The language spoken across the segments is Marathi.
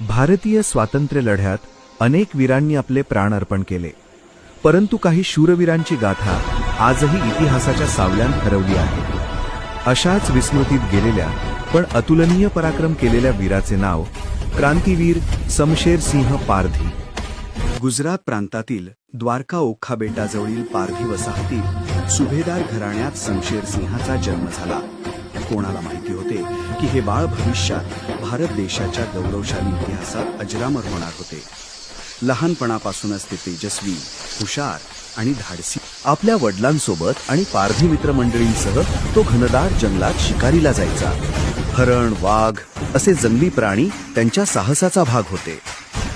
भारतीय स्वातंत्र्य लढ्यात अनेक वीरांनी आपले प्राण अर्पण केले. परंतु काही शूरवीरांची गाथा आजही इतिहासाच्या सावल्यात हरवली आहे. अशाच विस्मृतीत गेलेल्या पण अतुलनीय पराक्रम केलेल्या वीराचे नाव क्रांतीवीर समशेर सिंह पारधी. गुजरात प्रांतातील द्वारका ओखा बेटाजवळील पारधी वसाहतीत सुभेदार घराण्यात समशेर सिंहाचा जन्म झाला. कोणाला माहिती होते की हे बाळ भविष्यात भारत देशाच्या गौरवशाली इतिहासात अजरामर होणार होते. लहानपणापासूनच ते तेजस्वी हुशार आणि धाडसी. आपल्या वडिलांसोबत आणि पारधी मित्रमंडळींसह तो घनदाट जंगलात शिकारीला जायचा. हरण वाघ असे जंगली प्राणी त्यांच्या साहसाचा भाग होते.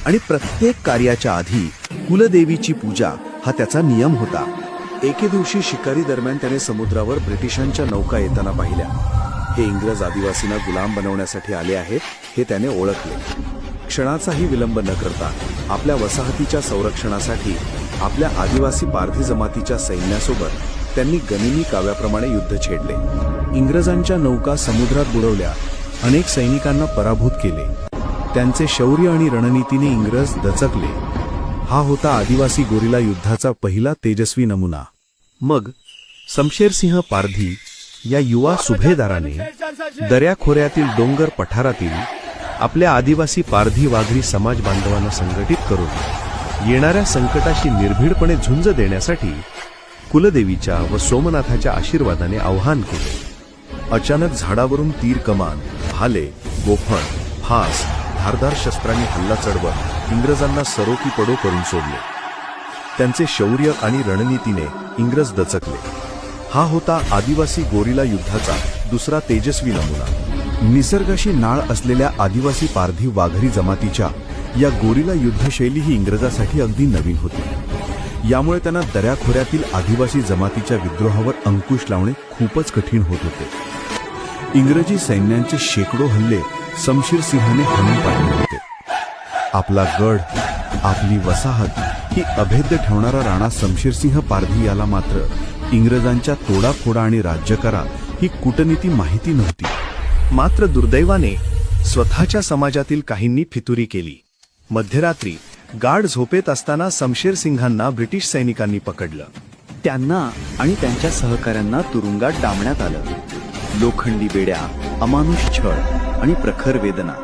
आणि प्रत्येक कार्याच्या आधी कुलदेवीची पूजा हा त्याचा नियम होता. एके दिवशी शिकारी दरम्यान त्याने समुद्रावर ब्रिटिशांच्या नौका येताना पाहिल्या. हे इंग्रज आदिवासींना गुलाम बनवण्यासाठी आले आहेत हे त्याने ओळखले. क्षणाचाही विलंब न करता आपल्या वसाहतीच्या संरक्षणासाठी आपल्या आदिवासी पारधी जमातीच्या सैन्यासोबत त्यांनी गनिमी काव्याप्रमाणे युद्ध छेडले. इंग्रजांच्या नौका समुद्रात बुडवल्या अनेक सैनिकांना पराभूत केले. त्यांचे शौर्य आणि रणनीतीने इंग्रज दचकले. हा होता आदिवासी गोरिला युद्धाचा पहिला तेजस्वी नमुना. मग समशेरसिंह पारधी या युवा सुभेदाराने दर्याखोऱ्यातील डोंगर पठारातील आपल्या आदिवासी पारधी वाघरी समाज बांधवांना संघटित करून येणाऱ्या संकटाशी निर्भीडपणे झुंज देण्यासाठी कुलदेवीच्या व सोमनाथाच्या आशीर्वादाने आव्हान केले. अचानक झाडावरून तीर कमान भाले गोफण फास धारदार शस्त्रांनी हल्ला चढवत इंग्रजांना सरोकी पडो करून सोडले. त्यांचे शौर्य आणि रणनीतीने इंग्रज दचकले. हा होता आदिवासी गोरिला युद्धाचा दुसरा तेजस्वी नमुना. निसर्गाशी नाळ असलेल्या आदिवासी पारधी वाघरी जमातीच्या या गोरिला युद्धशैली ही इंग्रजासाठी अगदी नवीन होती. यामुळे त्यांना दऱ्याखोऱ्यातील आदिवासी जमातीच्या विद्रोहावर अंकुश लावणे खूपच कठीण होत होते. इंग्रजी सैन्यांचे शेकडो हल्ले समशीर सिंहाने हणून पाडले होते. आपला गड आपली वसाहत ही अभेद्य ठेवणारा राणा समशीरसिंह पारधी याला मात्र इंग्रजांच्या तोडाफोडा आणि राज्यकरा ही कूटनीती माहिती नव्हती. मात्र दुर्दैवाने स्वतःच्या समाजातील काहींनी फितुरी केली. मध्यरात्री गाढ झोपेत असताना समशेर सिंघांना ब्रिटिश सैनिकांनी पकडलं. त्यांना आणि त्यांच्या सहकाऱ्यांना तुरुंगात डांबण्यात आलं. लोखंडी बेड्या अमानुष छळ आणि प्रखर वेदना.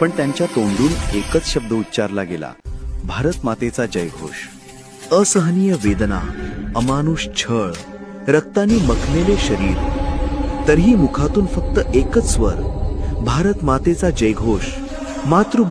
पण त्यांच्या तोंडून एकच शब्द उच्चारला गेला भारत मातेचा जयघोष. असहनीय वेदना अमानुष छळ रक्तानी मखलेले शरीर तरीही मुखातून फक्त एकच स्वर भारत मातेचा जयघोष मातृ